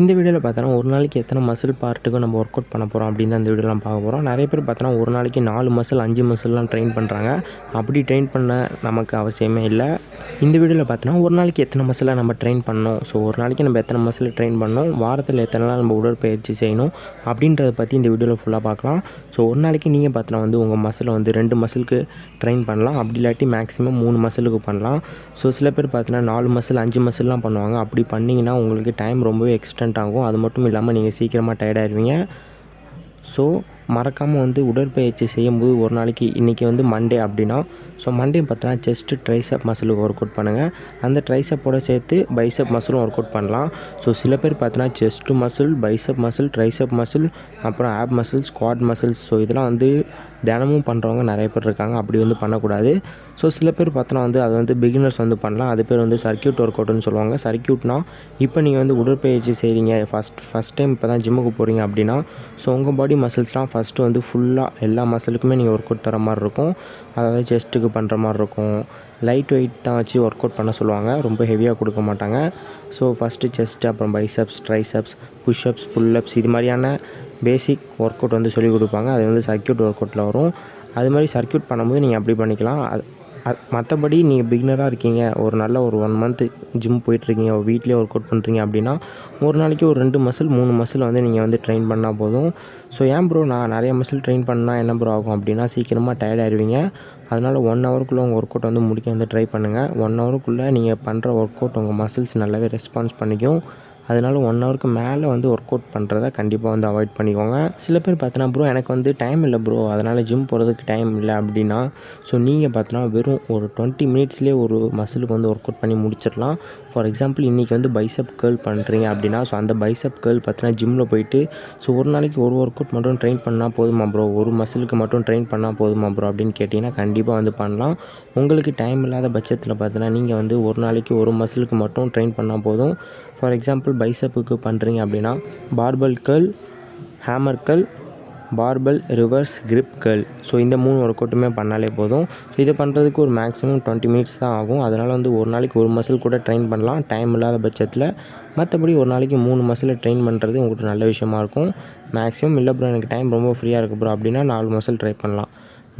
இந்த வீடியோவில் பார்த்தோன்னா ஒரு நாளைக்கு எத்தனை மசில் பார்ட்டுக்கு நம்ம ஒர்க் அவுட் பண்ண போகிறோம் அப்படின்னு தான் வீடியோலாம் பார்க்க போகிறோம் நிறைய பேர் பார்த்தோன்னா ஒரு நாளைக்கு நாலு மசில் அஞ்சு மசில்லாம் ட்ரெயின் பண்ணுறாங்க அப்படி ட்ரெயின் பண்ண நமக்கு அவசியமே இல்லை. இந்த வீடியோவில் பார்த்தோன்னா ஒரு நாளைக்கு எத்தனை மசிலாக நம்ம ட்ரெயின் பண்ணணும்? ஸோ ஒரு நாளைக்கு நம்ம எத்தனை மசில் ட்ரெயின் பண்ணணும்? வாரத்தில் எத்தனை நாள் நம்ம உடற்பயிற்சி செய்யணும்? அப்படின்றத பற்றி இந்த வீடியோவில் ஃபுல்லாக பார்க்கலாம். ஸோ ஒரு நாளைக்கு நீங்கள் பார்த்தோன்னா வந்து உங்கள் மசிலை வந்து ரெண்டு மசிலுக்கு ட்ரெயின் பண்ணலாம். அப்படி இல்லாட்டி மேக்ஸிமம் மூணு மசிலுக்கு பண்ணலாம். ஸோ சில பேர் பார்த்தோன்னா நாலு மசில் அஞ்சு மசில்லாம் பண்ணுவாங்க. அப்படி பண்ணிங்கன்னா உங்களுக்கு டைம் ரொம்பவே இம்பார்ட்டண்ட் ஆகும். அது மட்டும் இல்லாமல் நீங்கள் சீக்கிரமாக டயர்டாயிருவீங்க ஸோ மறக்காமல் வந்து உடற்பயிற்சி செய்யும்போது ஒரு நாளைக்கு இன்றைக்கி வந்து மண்டே அப்படின்னா ஸோ மண்டே பார்த்தோன்னா செஸ்ட்டு ட்ரைசப் மசிலுக்கு ஒர்க் அவுட் பண்ணுங்கள் அந்த ட்ரைசப்போட சேர்த்து பைசப் மசிலும் ஒர்க் அவுட் பண்ணலாம். ஸோ சில பேர் பார்த்தோன்னா chest muscle bicep muscle tricep muscle அப்புறம் ab muscle squat muscles so இதெல்லாம் வந்து தினமும் பண்ணுறவங்க நிறைய பேர் இருக்காங்க. அப்படி வந்து பண்ணக்கூடாது. ஸோ சில பேர் பார்த்தோன்னா வந்து அது வந்து பிகினர்ஸ் வந்து பண்ணலாம். அது பேர் வந்து சர்க்கியூட் ஒர்க் அவுட்னு சொல்லுவாங்க. சர்க்கியூட்னா இப்போ நீங்கள் வந்து உடற்பயிற்சி செய்கிறீங்க ஃபஸ்ட் ஃபஸ்ட் டைம் இப்போ தான் ஜிம்முக்கு போகிறீங்க அப்படின்னா ஸோ உங்கள் பாடி மசில்ஸ்லாம் ஃபஸ்ட்டு வந்து ஃபுல்லாக எல்லா மசிலுக்குமே நீங்கள் ஒர்க் அவுட் தர மாதிரி இருக்கும். அதாவது செஸ்ட்டுக்கு பண்ணுற மாதிரி இருக்கும். லைட் வெயிட் தான் வச்சு ஒர்க் அவுட் பண்ண சொல்லுவாங்க. ரொம்ப ஹெவியாக கொடுக்க மாட்டாங்க. ஸோ ஃபஸ்ட்டு செஸ்ட்டு அப்புறம் பைசப்ஸ் ட்ரைசப்ஸ் புஷ்அப்ஸ் புல்லப்ஸ் இது மாதிரியான பேசிக் ஒர்க் அவுட் வந்து சொல்லிக் கொடுப்பாங்க. அது வந்து சர்க்கியூட் ஒர்க் அவுட்டில் வரும். அது மாதிரி சர்க்கியூட் பண்ணும்போது நீங்கள் அப்படி பண்ணிக்கலாம். அது மற்றபடி நீங்கள் பிகினராக இருக்கீங்க ஒரு நல்ல ஒரு ஒன் மந்த்து ஜிம் போயிட்டுருக்கீங்க வீட்லேயே ஒர்க் அவுட் பண்ணுறீங்க அப்படின்னா ஒரு நாளைக்கு ஒரு ரெண்டு மசில் மூணு மசில் வந்து நீங்கள் வந்து ட்ரெயின் பண்ணால் போதும். ஸோ ஏன் ப்ரோ நான் நிறைய மசில் ட்ரெயின் பண்ணால் என்ன ப்ரோ ஆகும் அப்படின்னா சீக்கிரமாக டயர்ட் ஆயிடுவீங்க அதனால் ஒன் ஹவருக்குள்ளே உங்கள் ஒர்க் அவுட் வந்து முடிக்க வந்து ட்ரை பண்ணுங்கள் ஒன் ஹவருக்குள்ளே நீங்கள் பண்ணுற ஒர்க் அவுட் உங்கள் மசில்ஸ் நல்லாவே ரெஸ்பான்ஸ் பண்ணிக்கும். அதனால ஒன் ஹவருக்கு மேலே வந்து ஒர்க் அவுட் பண்ணுறத கண்டிப்பாக வந்து அவாய்ட் பண்ணிக்கோங்க. சில பேர் பார்த்தோன்னா ப்ரோ எனக்கு வந்து டைம் இல்லை ப்ரோ அதனால் ஜிம் போகிறதுக்கு டைம் இல்லை அப்படின்னா ஸோ நீங்கள் பார்த்தோன்னா வெறும் ஒரு டுவெண்ட்டி மினிட்ஸ்லேயே ஒரு மசிலுக்கு வந்து ஒர்க் அவுட் பண்ணி முடிச்சிடலாம். ஃபார் எக்ஸாம்பிள் இன்றைக்கி வந்து பைசப் கேர்ள் பண்ணுறீங்க அப்படின்னா ஸோ அந்த பைசப் கேர்ள் பார்த்தீங்கன்னா ஜிம்மில் போயிட்டு ஸோ ஒரு நாளைக்கு ஒரு ஒர்க் அவுட் மட்டும் ட்ரெயின் பண்ணால் போதுமா ப்ரோ ஒரு மசிலுக்கு மட்டும் ட்ரெயின் பண்ணால் போதுமா ப்ரோ அப்படின்னு கேட்டிங்கன்னா கண்டிப்பாக வந்து பண்ணலாம். உங்களுக்கு டைம் இல்லாத பட்சத்தில் பார்த்தீங்கன்னா நீங்கள் வந்து ஒரு நாளைக்கு ஒரு மசிலுக்கு மட்டும் ட்ரெயின் பண்ணால் போதும். ஃபார் எக்ஸாம்பிள் பைசப்புக்கு பண்ணுறீங்க அப்படின்னா barbell curl hammer curl barbell reverse grip curl so இந்த மூணு ஒர்க் அவுட்டுமே பண்ணாலே போதும். ஸோ இதை பண்ணுறதுக்கு ஒரு மேக்ஸிமம் டுவெண்ட்டி மினிட்ஸ் தான் ஆகும். அதனால் வந்து ஒரு நாளைக்கு ஒரு மசில் கூட ட்ரெயின் பண்ணலாம். டைம் இல்லாத பட்சத்தில் மற்றபடி ஒரு நாளைக்கு மூணு மசிலை ட்ரெயின் பண்ணுறது உங்களுக்கு நல்ல விஷயமா இருக்கும். மேக்ஸிமம் இல்லை ப்ரோ எனக்கு டைம் ரொம்ப ஃப்ரீயாக இருக்குது ப்ரோ அப்படின்னா நாலு மசில் ட்ரை பண்ணலாம்.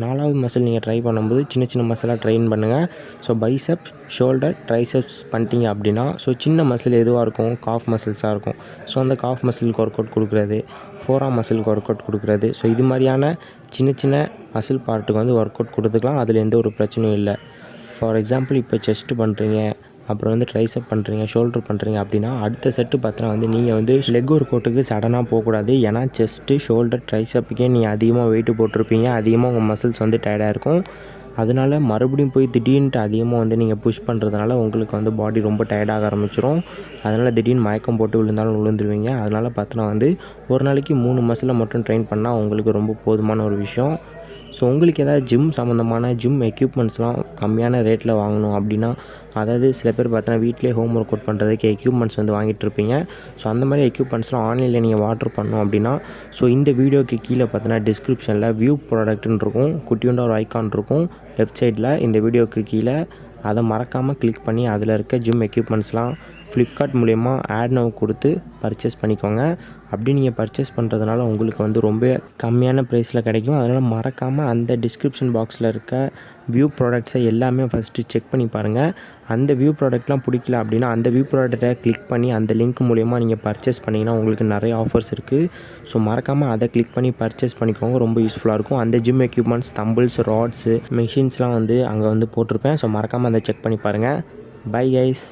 நாலாவது மசில் நீங்கள் ட்ரை பண்ணும்போது சின்ன சின்ன மசிலாக ட்ரெயின் பண்ணுங்கள் ஸோ பைசப் ஷோல்டர் ட்ரைசப்ஸ் பண்ணிட்டீங்க அப்படின்னா ஸோ சின்ன மசில் எதுவாக இருக்கும்? காஃப் மசில்ஸாக இருக்கும். ஸோ அந்த காஃப் மசிலுக்கு ஒர்க் அவுட் கொடுக்குறது ஃபோராம் மசிலுக்கு ஒர்க் அவுட் கொடுக்குறது. ஸோ இது மாதிரியான சின்ன சின்ன மசில் பார்ட்டுக்கு வந்து ஒர்க் அவுட் கொடுத்துக்கலாம். அதில் எந்த ஒரு பிரச்சனையும் இல்லை. ஃபார் எக்ஸாம்பிள் இப்போ செஸ்ட்டு பண்ணுறீங்க அப்புறம் வந்து ட்ரைசப் பண்ணுறீங்க ஷோல்டர் பண்ணுறீங்க அப்படின்னா அடுத்த செட்டு பார்த்தா வந்து நீங்கள் வந்து லெக் ஒர்க் அவுட்டுக்கு சடனாக போகக்கூடாது. ஏன்னா செஸ்ட்டு ஷோல்டர் ட்ரைசப்புக்கே நீங்கள் அதிகமாக வெயிட்டு போட்டிருப்பீங்க. அதிகமாக உங்கள் மசில்ஸ் வந்து டயர்டாக இருக்கும். அதனால் மறுபடியும் போய் திடீர்னுட்டு அதிகமாக வந்து நீங்கள் புஷ் பண்ணுறதுனால உங்களுக்கு வந்து பாடி ரொம்ப டயர்டாக ஆரம்பிச்சிடும் அதனால் திடீர்னு மயக்கம் போட்டு விழுந்தாலும் விழுந்துருவீங்க. அதனால் பார்த்தோன்னா வந்து ஒரு நாளைக்கு மூணு மசிலை மட்டும் ட்ரெயின் பண்ணால் உங்களுக்கு ரொம்ப போதுமான ஒரு விஷயம். ஸோ உங்களுக்கு ஏதாவது ஜிம் சம்மந்தமான ஜிம் எக்யூப்மெண்ட்ஸ்லாம் கம்மியான ரேட்டில் வாங்கணும் அப்படின்னா அதாவது சில பேர் பார்த்தோன்னா வீட்டிலே ஹோம் ஒர்க் அவுட் பண்ணுறதுக்கு எக்யூப்மெண்ட்ஸ் வந்து வாங்கிட்டு இருப்பீங்க. ஸோ அந்த மாதிரி எக்யூப்மெண்ட்ஸ்லாம் ஆன்லைனில் நீங்கள் ஆர்டர் பண்ணணும் அப்படின்னா ஸோ இந்த வீடியோக்கு கீழே பார்த்தோன்னா டிஸ்கிரிப்ஷனில் வியூ ப்ராடக்ட்னு இருக்கும் குட்டியுண்ட ஒரு ஐக்கான் இருக்கும். லெஃப்ட் சைடில் இந்த வீடியோக்கு கீழே அதை மறக்காமல் கிளிக் பண்ணி அதில் இருக்க ஜிம் எக்யூப்மெண்ட்ஸ்லாம் ஃப்ளிப்கார்ட் மூலயமா ஆட் நவ் கொடுத்து பர்ச்சேஸ் பண்ணிக்கோங்க. அப்படி நீங்கள் பர்ச்சேஸ் பண்ணுறதுனால உங்களுக்கு வந்து ரொம்ப கம்மியான ப்ரைஸில் கிடைக்கும். அதனால் மறக்காமல் அந்த டிஸ்கிரிப்ஷன் பாக்ஸில் இருக்க வியூ ப்ராடக்ட்ஸை எல்லாமே ஃபஸ்ட்டு செக் பண்ணி பாருங்கள் அந்த வியூ ப்ராடக்ட்லாம் பிடிக்கல அப்படின்னா அந்த வியூ ப்ராடக்ட்டை கிளிக் பண்ணி அந்த லிங்க் மூலயமா நீங்கள் பர்ச்சேஸ் பண்ணிங்கன்னா உங்களுக்கு நிறைய ஆஃபர்ஸ் இருக்குது ஸோ மறக்காமல் அதை கிளிக் பண்ணி பர்ச்சேஸ் பண்ணிக்கோங்க. ரொம்ப யூஸ்ஃபுல்லாக இருக்கும். அந்த ஜிம் எக்யூப்மெண்ட்ஸ் தம்பிள்ஸ் ராட்ஸு மெஷின்ஸ்லாம் வந்து அங்கே வந்து போட்டிருப்பேன். ஸோ மறக்காமல் அதை செக் பண்ணி பாருங்கள் பை கைஸ்